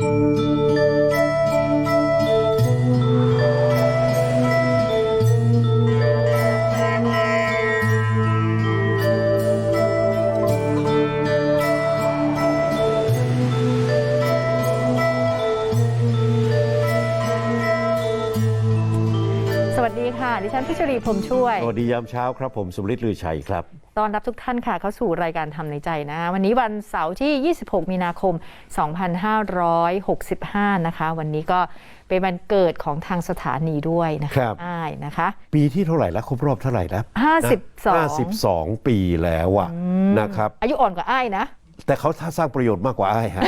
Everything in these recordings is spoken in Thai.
สวัสดีค่ะ ดิฉันพิชรีพรมช่วย สวัสดียามเช้าครับผมสุริศลือชัยครับ ต้อนรับทุกท่านค่ะ เข้าสู่รายการทำในใจนะ วันนี้วันเสาร์ที่ 26 มีนาคม 2565 นะคะ วันนี้ก็เป็นวันเกิดของทางสถานีด้วยนะครัคะบอ้ายนะคะ ปีที่เท่าไหร่แล้วครบรอบเท่าไหร่แล้ว52 52 ปีแล้วอะนะครับ อายุอ่อนกว่าอ้ายนะแต่เขาสร้างประโยชน์มากกว่าไอ้ายฮะ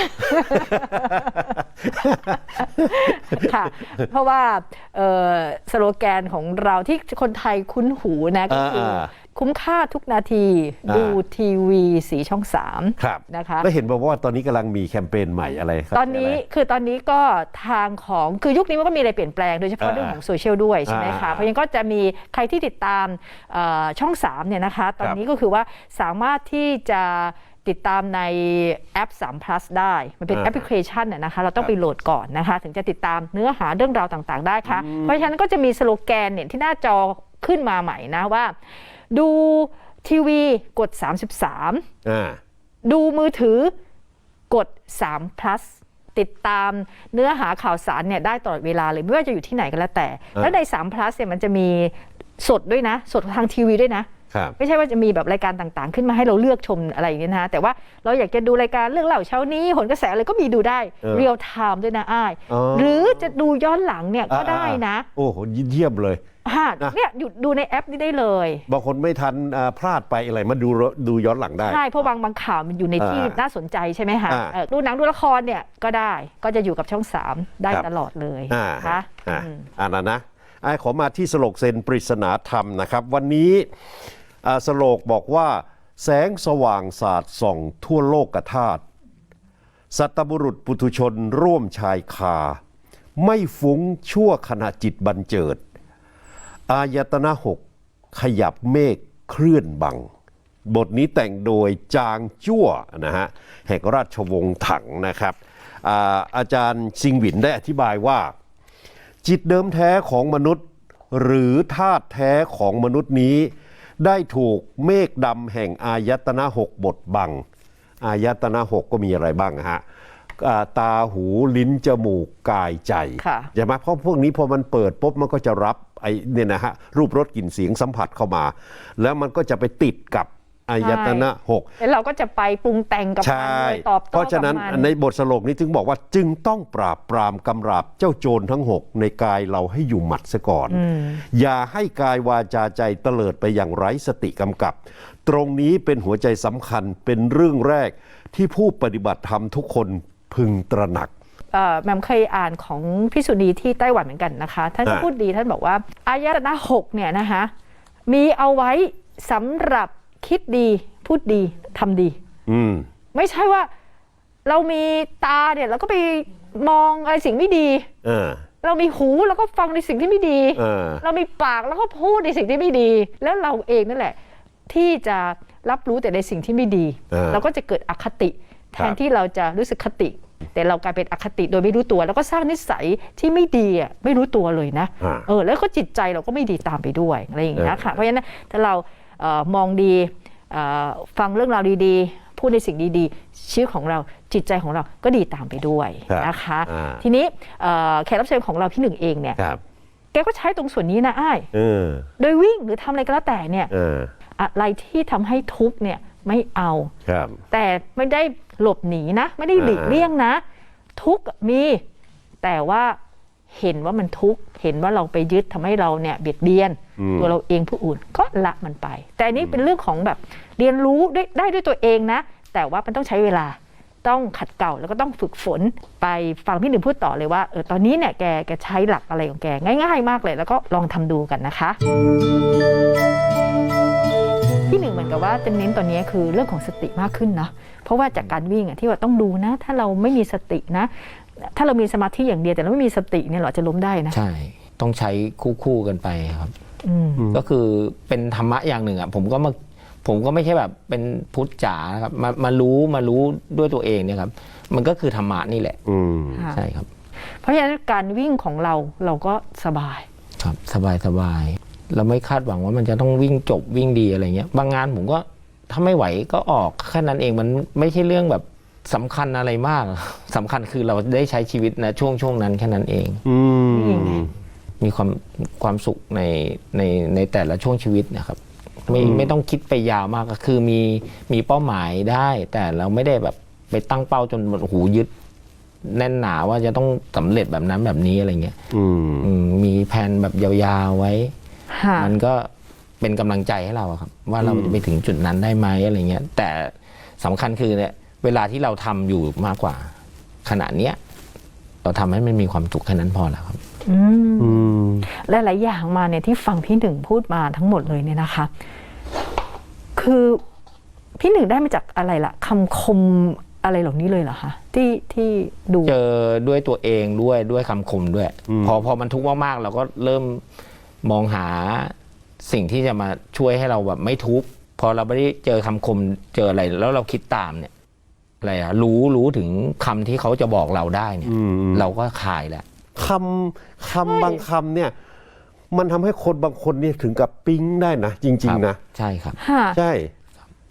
ค่ะ เพราะว่าเอ่อสโลแกนของเราที่คนไทยคุ้นหูนะก็คืออา คุ้มค่าทุกนาทีอ่าดูทีวีสีช่อง3ครับนะคะแล้วเห็นบอกว่าตอนนี้กำลังมีแคมเปญใหม่อะไรครับตอนนี้ะไรคือตอนนี้ก็ทางของคือยุคนี้มันก็มีอะไรเปลี่ยนแปลงโดยเฉพาะอ่าเรื่องของโซเชียลด้วยใช่ไหมอ่าคะเพราะฉะนั้นก็จะมีใครที่ติดตามเอ่อช่อง3เนี่ยนะคะ ตอนครับนี้ก็คือว่าสามารถที่จะติดตามในแอป 3 plus ได้ มันเป็นอ่าแอปพลิเคชันน่ะนะคะ เราต้องครับไปโหลดก่อนนะคะ ถึงจะติดตามเนื้อหาเรื่องราวต่างๆ ได้ค่ะ เพราะฉะนั้นก็จะมีสโลแกนเนี่ยที่หน้าจอขึ้นมาใหม่นะว่า ดูทีวีกด 33อ่าดูมือถือกด3 plus ติดตามเนื้อหาข่าวสารเนี่ยได้ตลอดเวลาเลยไม่ว่าจะอยู่ที่ไหนก็แล้วแต่อ่าแล้วใน3 plus เนี่ยมันจะมีสดด้วยนะ สดทางทีวีด้วยนะครับ ไม่ใช่ว่าจะมีแบบรายการต่างๆ ขึ้นมาให้เราเลือกชมอะไรอย่างเงี้ยนะแต่ว่าเราอยากจะดูรายการเรื่องเล่าเช้านี้หนกระแสอะไรก็มีดูได้เออเรียลไทม์ด้วยนะอ้ายอ๋อหรือจะดูย้อนหลังเนี่ยก็ได้นะ โอ้โหเยี่ยมเลยฮะนะเนี่ยอยู่ดูในแอปนี้ได้เลยบางคนไม่ทันอ่าพลาดไปอะไรมาดูดูย้อนหลังได้ใช่เพราะบางบางข่าวมันอยู่ในที่อ่าน่าสนใจใช่ไหมคะอ่าเออดูหนังดูละครเนี่ยก็ได้ก็จะอยู่กับช่อง 3 ได้ครับตลอดเลยอ่านะคะอ่าอืมอ่านะนะไอ้ขอมาที่สโลกเซนปริศนาธรรมนะครับ วันนี้อ่า สโลกบอกว่า แสงสว่างสาดส่องทั่วโลกธาตุสัตบุรุษปุถุชนร่วมชายคา ไม่ฟุ้งชั่วขณะจิตบันเจิด อายตนะหกขยับเมฆเคลื่อนบัง บทนี้แต่งโดยจางจั่วนะฮะแห่งราชวงศ์ถังนะครับอาอาจารย์ซิงหวินได้อธิบายว่า จิตเดิมแท้ของมนุษย์ หรือธาตุแท้ของมนุษย์นี้ ได้ถูกเมฆดำแห่งอายตนะหกบทบัง อายตนะหกก็มีอะไรบ้างฮะอ่าตาหูลิ้นจมูกกายใจค่ะใช่ไหมเพราะพวกนี้พอมันเปิดปุ๊บมันก็จะรับไอ้เนี่ยนะฮะรูปรสกลิ่นเสียงสัมผัสเข้ามา แล้วมันก็จะไปติดกับ อายตนะหกแล้วเราก็จะไปปรุงแต่งกับมันใช่เลยตอบโต้เพราะฉะนั้นกับมัในบทสโลกนี้ถึงบอกว่าจึงต้องปราบปรามกำราบเจ้าโจรทั้งหกในกายเราให้อยู่หมัดซะก่อน อย่าให้กายวาจาใจเตลิดไปอย่างไร้สติกำกับ ตรงนี้เป็นหัวใจสำคัญเป็นเรื่องแรกที่ผู้ปฏิบัติธรรมทุกคนพึงตระหนักเอ่อแหมมเคยอ่านของพิสุนีที่ไต้หวันเหมือนกันนะคะ ท่านก็อ่าพูดดีท่านบอกว่า อายตนะหกเนี่ยนะคะมีเอาไว้สำหรับ คิดดีพูดดีทำดี อืม ไม่ใช่ว่า เรามีตาเนี่ยเราก็ไปมองอะไรสิ่งไม่ดี เออ เรามีหูแล้วก็ฟังในสิ่งที่ไม่ดี เออ เรามีปากแล้วก็พูดในสิ่งที่ไม่ดี แล้วเราเองนั่นแหละ ที่จะรับรู้แต่ในสิ่งที่ไม่ดี เออเราก็จะเกิดอคติ แทครันบที่เราจะรู้สึกคติ แต่เรากลายเป็นอคติโดยไม่รู้ตัว แล้วก็สร้างนิสัยที่ไม่ดีอะไม่รู้ตัวเลยนะอ่าเออแล้วก็จิตใจเราก็ไม่ดีตามไปด้วยอะไรอย่างเงี้ยเออค่ะเพราะฉะนั้นถ้าเราเออมองดีเอ่อ ฟังเรื่องราวดีๆ พูดในสิ่งดีๆ ชีวิตของเราจิตใจของเราก็ดีตามไปด้วยครับนะคะอ่าทีนี้เอ่อแขกรับเชิญของเราพี่หนึ่งเองเนี่ยครับแกก็ใช้ตรงส่วนนี้นะอ้ายเออโดยวิ่งหรือทำอะไรก็แล้วแต่เนี่ยเอออะไรที่ทำให้ทุกข์เนี่ยไม่เอาครับแต่ไม่ได้หลบหนีนะ ไม่ได้หลีกอ่าเลี่ยงนะ ทุกข์มีแต่ว่า เห็นว่ามันทุกข์เห็นว่าเราไปยึดทำให้เราเนี่ยเบียดเบียน ตัวเราเองผู้อื่นก็ละมันไป แต่อันนี้เป็นเรื่องของแบบเรียนรู้ได้ได้ด้วยตัวเองนะ แต่ว่ามันต้องใช้เวลาต้องขัดเกลาแล้วก็ต้องฝึกฝนไปฟังพี่หนึ่งพูดต่อเลยว่าเออตอนนี้เนี่ยแกแกใช้หลักอะไรของแกง่าย ๆ มากเลย แล้วก็ลองทำดูกันนะคะที่หนึ่งเหมือนกับว่าจะเน้นตอนนี้คือเรื่องของสติมากขึ้นนะเพราะว่าจากการวิ่งอะที่ว่าต้องดูนะ ถ้าเราไม่มีสตินะ ถ้าเรามีสมาธิอย่างเดียวแต่เราไม่มีสติเนี่ยเราจะล้มได้นะใช่ ต้องใช้คู่คู่ๆกันไปครับอืมก็คือเป็นธรรมะอย่างหนึ่งอะผมก็มาผมก็ไม่ใช่แบบเป็นพุทธจ๋านะครับมามารู้มารู้ด้วยตัวเองเนี่ยครับ มันก็คือธรรมะนี่แหละอืมค่ะใช่ครับ เพราะฉะนั้นการวิ่งของเราเราก็สบาย ครับสบายสบาย เราไม่คาดหวังว่ามันจะต้องวิ่งจบวิ่งดีอะไรเงี้ย บางงานผมก็ถ้าไม่ไหวก็ออกแค่นั้นเองมันไม่ใช่เรื่องแบบ สำคัญอะไรมากสำคัญคือเราได้ใช้ชีวิตนะช่วงช่วงนั้นแค่นั้นเอง อืมนี่ไงมีความความสุขในในในแต่ละช่วงชีวิตนะครับ ไม่อืมไม่ต้องคิดไปยาวมากก็คือมีมีเป้าหมายได้ แต่เราไม่ได้แบบไปตั้งเป้าจนโอ้โหยึด แน่นหนาว่าจะต้องสำเร็จแบบนั้นแบบนี้อะไรเงี้ยอืมอืมมีแผนแบบยาวๆไว้ ค่ะ มันก็เป็นกำลังใจให้เราอะครับ ว่าเราจะไปถึงจุดนั้นได้ไหมอะไรเงี้ยแต่สำคัญคือเนี่ย เวลาที่เราทำอยู่มากกว่า ขณะเนี้ย เราทำให้มันมีความสุขแค่นั้นพอแล้วครับอืมอืมหลายๆอย่างมาเนี่ยที่ฟังพี่หนึ่งพูดมาทั้งหมดเลยเนี่ยนะคะ คือพี่หนึ่งได้มาจากอะไรล่ะคำคมอะไรเหล่านี้เลยเหรอคะที่ที่ดูเจอด้วยตัวเองด้วยด้วยคำคมด้วยอืมพอพอมันทุกข์มากๆเราก็เริ่มมองหาสิ่งที่จะมาช่วยให้เราแบบไม่ทุกข์พอเราไม่ได้เจอคำคมเจออะไร แล้วเราคิดตามเนี่ย อะไรอะรู้รู้ถึงคำที่เขาจะบอกเราได้เนี่ย อืม เราก็คลายแล้วคำคำบางคำเนี่ย มันทำให้คนบางคนเนี่ยถึงกับปิ๊งได้นะ จริง ๆ นะ ใช่ครับ ค่ะ ใช่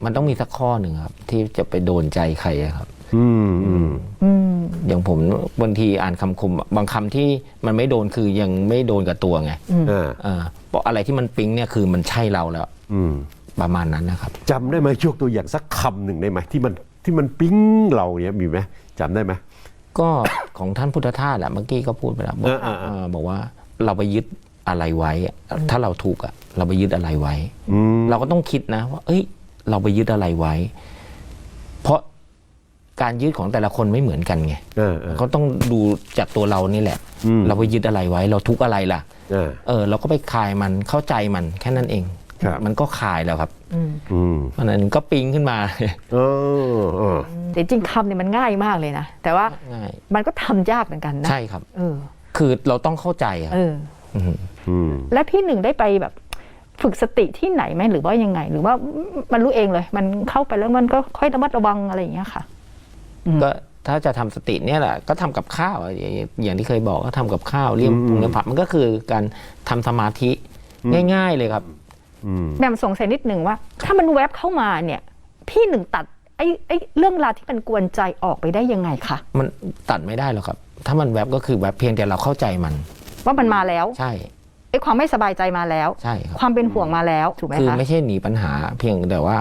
มันต้องมีสักข้อหนึ่งครับ ที่จะไปโดนใจใครอะครับ อืมอืม อืม อย่างผมบางทีอ่านคำคม บางคำที่มันไม่โดนคือยังไม่โดนกับตัวไงอ่า เออเพราะอะไรที่มันปิ๊งเนี่ยคือมันใช่เราแล้ว อืมประมาณนั้นนะครับ จำได้ไหมยกตัวอย่างสักคำหนึ่งได้ไหมที่มัน ที่มันปิ๊งเราเนี่ยมีไหมจำได้ไหมก็ของท่านพุทธทาสแหละเมื่อกี้ก็พูดไปแล้วบอกเออเออเออเออบอกว่าเราไปยึดอะไรไว้อะถ้าเราถูกอะเราไปยึดอะไรไว้อืมเราก็ต้องคิดนะว่า เอ้ย เราไปยึดอะไรไว้ เพราะการยึดของแต่ละคนไม่เหมือนกันไงเออเออเขาต้องดูจากตัวเรานี่แหละอืมเราไปยึดอะไรไว้ เราทุกข์อะไรล่ะเออเออ เราก็ไปคลายมันเข้าใจมันแค่นั้นเอง ครับ มันก็คลายแล้วครับอืมอืมเพราะฉะนั้นก็ปิ๊งขึ้นมา เออเออ แต่จริงๆคำเนี่ยมันง่ายมากเลยนะ แต่ว่าง่าย มันก็ทำยากเหมือนกันนะใช่ครับ เออ คือเราต้องเข้าใจครับเออมอืม แล้วพี่หนึ่งได้ไปแบบ ฝึกสติที่ไหนไหมหรือว่ายังไง หรือว่ามันรู้เองเลย มันเข้าไปแล้วมันก็ค่อยระมัดระวังอะไรอย่างเงี้ยค่ะ อืม ก็ถ้าจะทำสติเนี่ยแหละก็ทำกับข้าวอะอย่างอย่างที่เคยบอกก็ทำกับข้าวเรียมอืมปรุงเรียมผัดมันก็คือการทำสมาธิง่าย ๆ เลยครับอืม แหม่มสงสัยนิดหนึ่งว่า ถ้ามันแวบเข้ามาเนี่ย พี่หนึ่งตัดไอ้ไอ้เรื่องราวที่มันกวนใจออกไปได้ยังไงคะมันตัดไม่ได้หรอกครับ ถ้ามันแวบก็คือแวบเพียงแต่เราเข้าใจมัน ว่ามันมาแล้วใช่ ไอ้ความไม่สบายใจมาแล้ว ใช่ครับ ความเป็นห่วงมาแล้วถูกไหมคือคะ ไม่ใช่หนีปัญหาเพียงแต่ว่า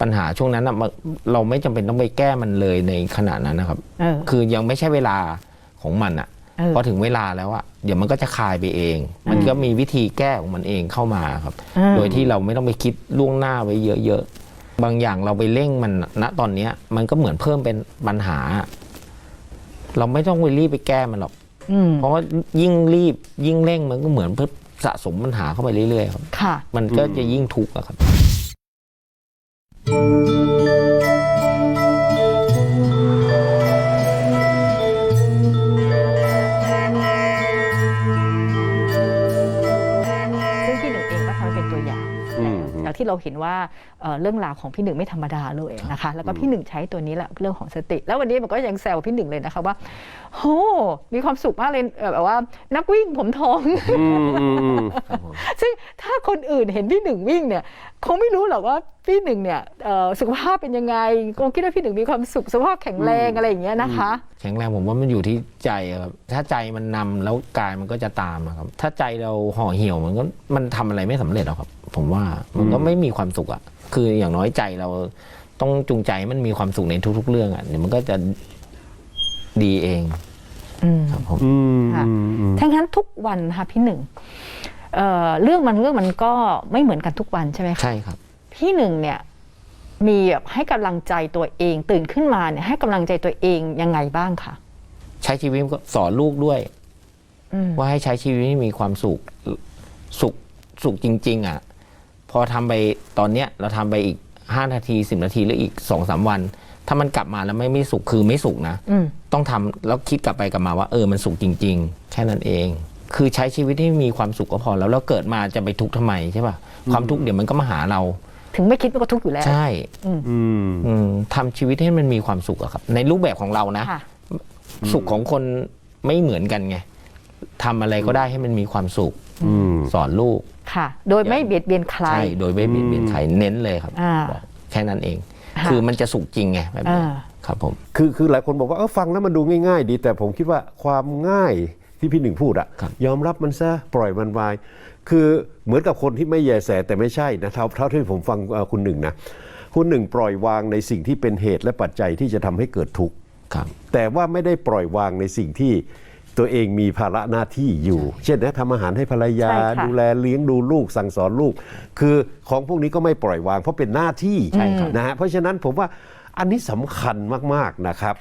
ปัญหาช่วงนั้นน่ะมันเราไม่จำเป็นต้องไปแก้มันเลยในขณะนั้นนะครับ เออ คือยังไม่ใช่เวลาของมันอะเออ พอถึงเวลาแล้วอะเดี๋ยวมันก็จะคลายไปเอง มันก็มีวิธีแก้ของมันเองเข้ามาครับอืมโดยที่เราไม่ต้องไปคิดล่วงหน้าไว้เยอะๆ บางอย่างเราไปเร่งมันณตอนเนี้ย มันก็เหมือนเพิ่มเป็นปัญหา เราไม่ต้องไปรีบไปแก้มันหรอกอืมเพราะว่ายิ่งรีบยิ่งเร่งมันก็เหมือนเพิ่มสะสมปัญหาเข้าไปเรื่อยๆครับค่ะมันก็จะยิ่งทุกข์อะครับ เราเห็นว่าเอ่อเรื่องราวของพี่หนึ่งไม่ธรรมดาเลยนะคะ แล้วก็พี่หนึ่งใช้ตัวนี้แหละเรื่องของสติ แล้ววันนี้มันก็ยังแซวพี่หนึ่งเลยนะคะว่าโหมีความสุขมากเลยเอ่อแบบว่า นักวิ่งผมทองอืมอืมอืมซึ่งถ้าคนอื่นเห็นพี่หนึ่งวิ่งเนี่ยคงไม่รู้หรอกว่าพี่หนึ่งเนี่ยเอ่อสุขภาพเป็นยังไงคงคิดว่าพี่หนึ่งมีความสุขสุขภาพแข็งแรงอะไรอย่างเงี้ยนะคะ แข็งแรงผมว่ามันอยู่ที่ใจอะครับถ้าใจมันนำแล้วกายมันก็จะตามอะครับ ถ้าใจเราห่อเหี่ยวมันก็มันทำอะไรไม่สำเร็จหรอกครับ ผมว่ามันก็ไม่มีความสุขอะคืออย่างน้อยใจเราต้องจูงใจให้มันมีความสุขในทุก ๆ เรื่องอะเดี๋ยวมันก็จะดีเองอืมครับผมอืมค่ะอืมอืมทั้งนั้นทุกวันนะคะพี่หนึ่งเอ่อเรื่องมันเรื่องมันก็ไม่เหมือนกันทุกวันใช่ไหมคะใช่ครับ พี่หนึ่งเนี่ยมีแบบให้กำลังใจตัวเองตื่นขึ้นมาเนี่ยให้กำลังใจตัวเองยังไงบ้างคะใช้ชีวิตก็สอนลูกด้วยอืมว่าให้ใช้ชีวิตให้มีความสุขสุขสุขจริง ๆ อะ พอทำไปตอนเนี้ยเราทำไปอีกห้านาทีสิบนาทีหรืออีกสองสามวัน ถ้ามันกลับมาแล้วไม่ไม่สุขคือไม่สุขนะอืมต้องทำแล้วคิดกลับไปกลับมาว่า เออมันสุขจริง ๆ แค่นั้นเอง คือใช้ชีวิตให้มีความสุขก็พอแล้วแล้วเกิดมาจะไปทุกข์ทำไมใช่ป่ะความทุกข์เดี๋ยวมันก็มาหาเรา ถึงไม่คิดมันก็ทุกข์อยู่แล้ว ใช่อืมอืมทำชีวิตให้มันมีความสุขอะครับ ในรูปแบบของเรานะค่ะสุขของคนไม่เหมือนกันไงทำอะไรก็ได้ให้มันมีความสุขอืมสอนลูก ค่ะ โดยไม่เบียดเบียนใคร ใช่ โดยไม่เบียดเบียนใครเน้นเลยครับอ่า บอกแค่นั้นเอง ค่ะ คือมันจะสุขจริงไงแบบนี้อ่า ครับผม คือคือหลายคนบอกว่าเออฟังแล้วมันดูง่ายๆ ดี แต่ผมคิดว่าความง่ายที่พี่หนึ่งพูดอะครับ ยอมรับมันซะปล่อยมันไปคือเหมือนกับคนที่ไม่แยแสแต่ไม่ใช่นะเท่าเท่าที่ผมฟังเอ่อคุณหนึ่งนะคุณหนึ่งปล่อยวางในสิ่งที่เป็นเหตุและปัจจัยที่จะทำให้เกิดทุกข์ ครับ แต่ว่าไม่ได้ปล่อยวางในสิ่งที่ ตัวเองมีภาระหน้าที่อยู่ เช่นนะทำอาหารให้ภรรยา ใช่ค่ะดูแลเลี้ยงดูลูกสั่งสอนลูก คือของพวกนี้ก็ไม่ปล่อยวางเพราะเป็นหน้าที่ใช่ครับ นะฮะเพราะฉะนั้นผมว่าอันนี้สำคัญมากๆนะครับ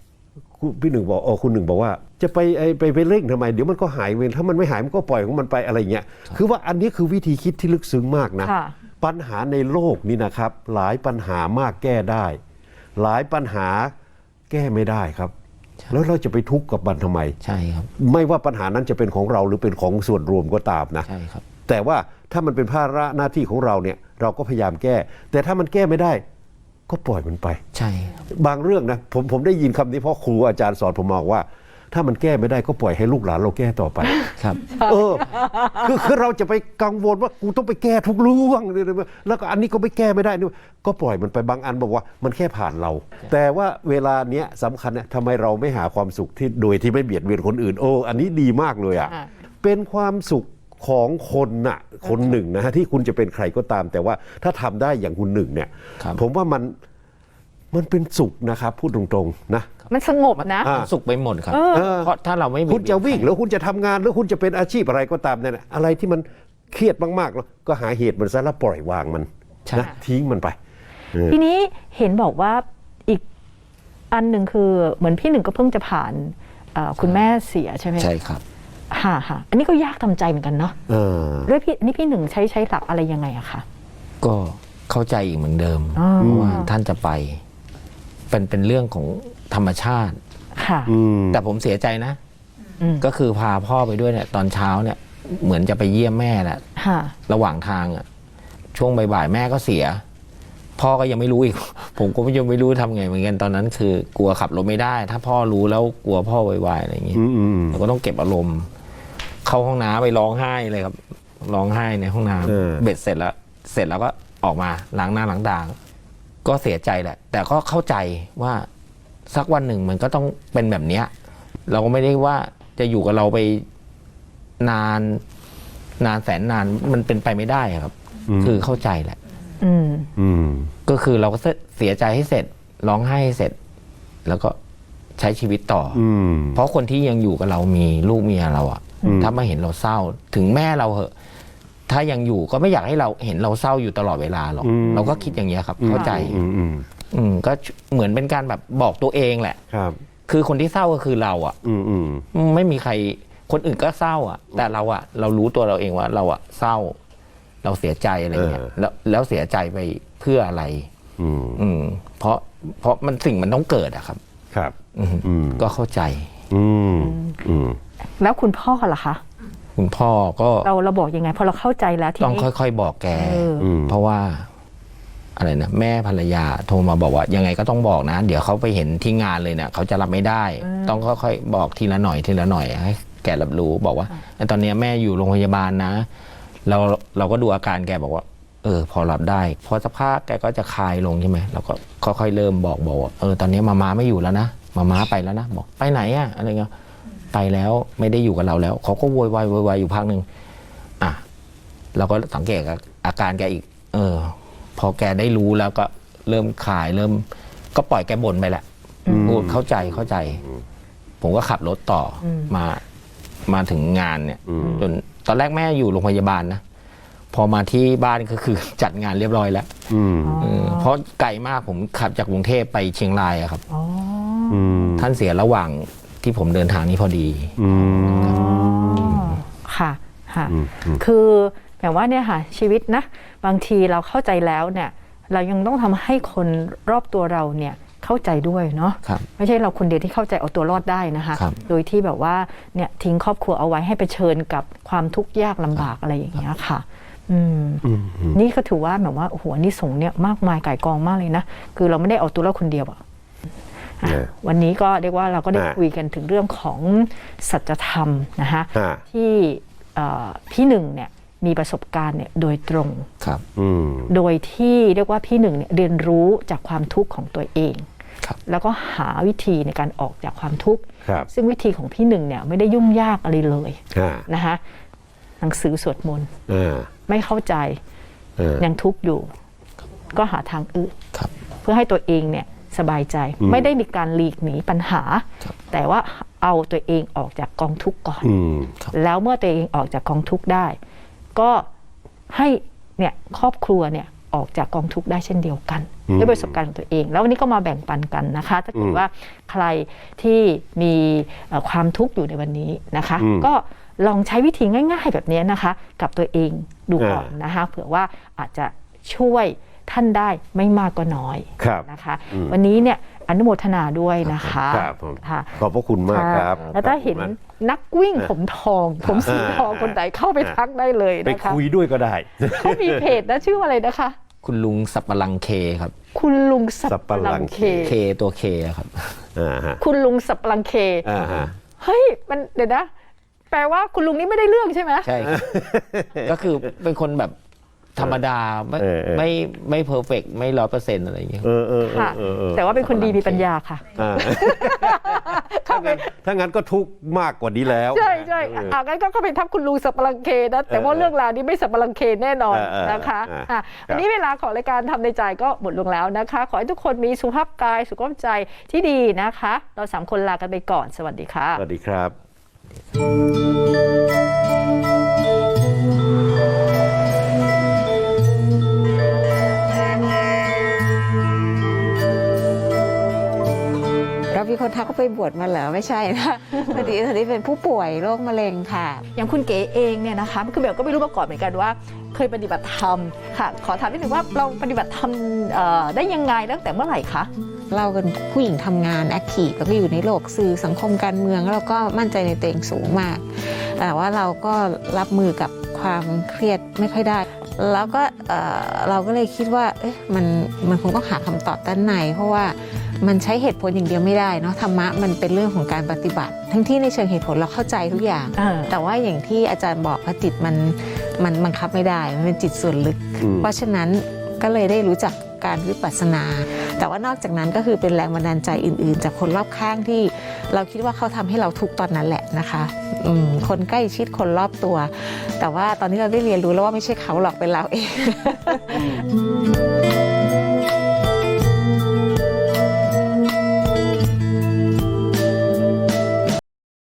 คุณพี่หนึ่งบอกอ๋อคุณหนึ่งบอกว่า จะไปไอ้ไปไปเร่งทำไม เดี๋ยวมันก็หายเวรถ้ามันไม่หายมันก็ปล่อยของมันไปอะไรเงี้ยคือว่าอันนี้คือวิธีคิดที่ลึกซึ้งมากนะ ค่ะ ปัญหาในโลกนี้นะครับ หลายปัญหามากแก้ได้ หลายปัญหาแก้ไม่ได้ครับ แล้วเราจะไปทุกข์กับมันทำไม ใช่ครับ ไม่ว่าปัญหานั้นจะเป็นของเราหรือเป็นของส่วนรวมก็ตามนะใช่ครับ แต่ว่าถ้ามันเป็นภาระหน้าที่ของเราเนี่ย เราก็พยายามแก้ แต่ถ้ามันแก้ไม่ได้ ก็ปล่อยมันไป ใช่ครับบางเรื่องนะผมผมได้ยินคำนี้เพราะครูอาจารย์สอนผมมาว่า ถ้ามันแก้ไม่ได้ก็ปล่อยให้ลูกหลานเราแก้ต่อไปครับ เออคือคือเราจะไปกังวลว่ากูต้องไปแก้ทุกเรื่องเลยนะแล้วก็อันนี้ก็ไม่แก้ไม่ได้นี่ก็ปล่อยมันไปบางอันบอกว่า มันแค่ผ่านเรา แต่ว่าเวลาเนี้ยสำคัญเนี่ยทำไมเราไม่หาความสุขที่โดยที่ไม่เบียดเบียนคนอื่นโอ้อันนี้ดีมากเลยอะอ่าเป็นความสุขของคนน่ะคนหนึ่งนะฮะที่คุณจะเป็นใครก็ตาม แต่ว่าถ้าทำได้อย่างคุณหนึ่งเนี่ยครับผมว่ามันมันเป็นสุขนะครับ พูดตรงๆนะ มันสงบนะ อ่า สุขไปหมดครับ เออเออเพราะถ้าเราไม่มีคุณจะวิ่งหรือคุณจะทำงานหรือคุณจะเป็นอาชีพอะไรก็ตามเนี่ยนะอะไรที่มันเครียดมากๆแล้วก็หาเหตุมันซะแล้วปล่อยวางมันใช่ นะทิ้งมันไปเออ ทีนี้เห็นบอกว่าอีกอันหนึ่งคือเหมือนพี่หนึ่งก็เพิ่งจะผ่านเอ่อคุณแม่เสียใช่ไหมใช่ครับ ค่ะค่ะอันนี้ก็ยากทำใจเหมือนกันเนาะเออด้วยพี่นี่พี่หนึ่งใช้ใช้หลักอะไรยังไงอะคะ ก็เข้าใจอีกเหมือนเดิมอ๋อเพราะว่าท่านจะไป เป็นเป็นเรื่องของ ธรรมชาติ ค่ะอืมแต่ผมเสียใจนะ อืมก็คือพาพ่อไปด้วยเนี่ยตอนเช้าเนี่ยเหมือนจะไปเยี่ยมแม่แหละ ค่ะ ระหว่างทางอะช่วงบ่ายๆแม่ก็เสีย พ่อก็ยังไม่รู้อีก ผมก็ยังไม่รู้ทำไงเหมือนกันตอนนั้น คือกลัวขับรถไม่ได้ ถ้าพ่อรู้แล้วกลัวพ่อวายๆอะไรอย่างงี้อืมอืมเราก็ต้องเก็บอารมณ์ เข้าห้องน้ำไปร้องไห้เลยครับร้องไห้ในห้องน้ำเออเบ็ดเสร็จแล้ว เสร็จแล้วก็ออกมาล้างหน้าล้างตาก็เสียใจแหละ แต่ก็เข้าใจว่า สักวันหนึ่งมันก็ต้องเป็นแบบเนี้ย เราก็ไม่ได้ว่าจะอยู่กับเราไปนานนานแสนนานมันเป็นไปไม่ได้อะครับ คือเข้าใจแหละ อืม อืม ก็คือเราก็เสียใจให้เสร็จร้องไห้ให้เสร็จ แล้วก็ใช้ชีวิตต่อออืม เพราะคนที่ยังอยู่กับเรามีลูกเมียเราอะอืม ถ้ามาเห็นเราเศร้า ถึงแม่เราเหอะ ถ้ายังอยู่ก็ไม่อยากให้เราเห็นเราเศร้าอยู่ตลอดเวลาหรอกเราก็คิดอย่างเงี้ยครับ เข้าใจ อืมอืม อืมก็เหมือนเป็นการแบบบอกตัวเองแหละ ครับ คือคนที่เศร้าก็คือเราอะอืมอืมไม่มีใครคนอื่นก็เศร้าอะแต่เราอะเรารู้ตัวเราเองว่าเราอะเศร้า เราเสียใจอะไรเงี้ยแล้วแล้วเสียใจไปเพื่ออะไร อืมอืม เพราะเพราะมันสิ่งมันต้องเกิดอะครับ ครับ อืมอืมก็เข้าใจ อืมอืมแล้วคุณพ่อล่ะคะ คุณพ่อก็เราเราบอกยังไงพอเราเข้าใจแล้วทีต้องนี้ค่อยๆ บอกแก เออ อืมเพราะว่า อะไรนะแม่ภรรยาโทรมาบอกว่ายังไงก็ต้องบอกนะ เดี๋ยวเขาไปเห็นที่งานเลยเนี่ยเขาจะรับไม่ได้ ต้องค่อยๆบอกทีละหน่อยทีละหน่อยให้แกรับรู้บอกว่าไอ้ตอนเนี้ยแม่อยู่โรงพยาบาลนะ เราเราก็ดูอาการแกบอกว่า เออ พอรับได้พอสักพักแกก็จะคลายลงใช่ไหมเราก็ค่อยๆเริ่มบอกบอกว่าเออตอนนี้มาม้าไม่อยู่แล้วนะมาม้าไปแล้วนะบอกไปไหนอะอะไรเงี้ยไปแล้วไม่ได้อยู่กับเราแล้วเขาก็โวยวายโวยวายอยู่พักหนึ่งอะเราก็สังเกตกับอาการแกอีก เออ พอแกได้รู้แล้วก็เริ่มขายเริ่ม ก็ปล่อยแกบ่นไปแหละพูดเข้าใจเข้าใจ ผมก็ขับรถต่ออมามาถึงงานเนี่ยจนตอนแรกแม่อยู่โรงพยาบาลนะพอมาที่บ้านก็คือจัดงานเรียบร้อยแล้วอืมเออเพราะไกลมากผมขับจากกรุงเทพไปเชียงรายอะครับอ๋ออืมท่านเสียระหว่างที่ผมเดินทางนี้พอดีอืมอ๋อค่ะค่ะอืมอืมคือ แบบว่าเนี่ยค่ะชีวิตนะบางทีเราเข้าใจแล้วเนี่ยเรายังต้องทำให้คนรอบตัวเราเนี่ยเข้าใจด้วยเนาะครับไม่ใช่เราคนเดียวที่เข้าใจเอาตัวรอดได้นะคะครับโดยที่แบบว่าเนี่ยทิ้งครอบครัวเอาไว้ให้เผชิญกับความทุกข์ยากลำบากอะไรอย่างเงี้ยค่ะอืมนี่ก็ถือว่าแบบว่าโอ้โหอันนี่สงส์เนี่ยมากมายก่ายกองมากเลยนะ คือเราไม่ได้เอาตัวเราคนเดียวอะอะเนี่ยวันนี้ก็เรียกว่าเราก็ได้อ่าคุยกันถึงเรื่องของสัจธรรมนะคะอ่าที่เอ่อพี่หนึ่งเนี่ย มีประสบการณ์เนี่ยโดยตรง ครับอืม โดยที่เรียกว่าพี่หนึ่งเนี่ยเรียนรู้จากความทุกข์ของตัวเอง ครับ แล้วก็หาวิธีในการออกจากความทุกข์ ครับซึ่งวิธีของพี่หนึ่งเนี่ยไม่ได้ยุ่งยากอะไรเลยอ่านะคะหนังสือสวดมนต์อ่าไม่เข้าใจเออยังทุกข์อยู่ ก็หาทางอื่น ครับ เพื่อให้ตัวเองเนี่ยสบายใจไม่ได้มีการหลีกหนีปัญหา ครับ แต่ว่าเอาตัวเองออกจากกองทุกข์ก่อน อืมแล้วเมื่อตัวเองออกจากกองทุกข์ได้ ก็ให้เนี่ยครอบครัวเนี่ยออกจากกองทุกข์ได้เช่นเดียวกันอืมด้วยประสบการณ์ของตัวเอง แล้ววันนี้ก็มาแบ่งปันกันนะคะ ถ้าเกิอืดมว่าใครที่มีเอ่อความทุกข์อยู่ในวันนี้นะคะอืมก็ลองใช้วิธีง่าย ๆ แบบนี้นะคะ กับตัวเองดูก่อนอ่านนะคะเผื่อว่าอาจจะช่วยท่านได้ไม่มากก็น้อยครับนะคะอืมวันนี้เนี่ย อนุโมทนาด้วยนะคะครับผมค่ะขอบพระคุณมากครับค่ะแล้วถ้าเห็นขอบคุณมากนักวิ่งผมทอง ผมสีทองอ่าคนไหนเข้าไปทักได้เลยไปนะคะคุยด้วยก็ได้เขามีเพจนะชื่ออะไรนะคะ คุณลุงสับปะรังเคครับ คุณลุงสับสับปะรังเคเคตัวเคครับอ่าฮะคุณลุงสับปะรังเคอ่าฮะเฮ้ยมันเดี๋ยวนะแปลว่าคุณลุงนี้ไม่ได้เรื่องใช่ไหมใช่ครับก็คือเป็นคนแบบ ธรรมดาไม่เออเออ ไม่ไม่เพอร์เฟกไม่ร้อยเปอร์เซ็นต์อะไรอย่างเงี้ย เออเออเออค่ะเออเออแต่ว่าเป็นคนดีมีปัญญาค่ะ อ่าเข้าไปถ้างั้นก็ทุกข์มากกว่านี้แล้วใช่ใช่เออ อ่างั้นก็เข้าไปทับคุณลุงสับปะรังเคนะ แต่ว่าเออเรื่องราวนี้ไม่สับปะรังเคแน่นอนเออเออนะคะเอออะครับ วันนี้เวลาของรายการทำในใจก็หมดลงแล้วนะคะ ขอให้ทุกคนมีสุขภาพกายสุขภาพใจที่ดีนะคะ เราสามคนลากันไปก่อนสวัสดีค่ะ สวัสดีครับ คนทักก็ไปบวชมาเหรอไม่ใช่นะพอดีตอนนี้เป็นผู้ป่วยโรคมะเร็งค่ะ อย่างคุณเก๋เองเนี่ยนะคะคือเบลก็ไม่รู้มาก่อนเหมือนกันว่า เคยปฏิบัติธรรมค่ะ ขอถามนิดนึงว่าเราปฏิบัติธรรมเอ่อได้ยังไงตั้งแต่เมื่อไหร่คะเราเป็นผู้หญิงทำงานแอคทีฟแล้วก็อยู่ในโลกสื่อสังคมการเมืองแล้วเราก็มั่นใจในตัวเองสูงมาก แต่ว่าเราก็รับมือกับความเครียดไม่ค่อยได้ แล้วก็เอ่อเราก็เลยคิดว่าเอ๊ะมันมันคงต้องหาคำตอบด้านใน เพราะว่า มันใช้เหตุผลอย่างเดียวไม่ได้เนาะธรรมะมันเป็นเรื่องของการปฏิบัติ ทั้งที่ในเชิงเหตุผลเราเข้าใจทุกอย่างเออแต่ว่าอย่างที่อาจารย์บอกว่าจิตมันมันบังคับไม่ได้มันเป็นจิตส่วนลึกอืมเพราะฉะนั้นก็เลยได้รู้จักการวิปัสสนา แต่ว่านอกจากนั้นก็คือเป็นแรงบันดาลใจอื่น ๆ จากคนรอบข้างที่เราคิดว่าเขาทำให้เราทุกข์ตอนนั้นแหละนะคะอืมคนใกล้ชิดคนรอบตัว แต่ว่าตอนนี้เราได้เรียนรู้แล้วว่าไม่ใช่เขาหรอกเป็นเราเอง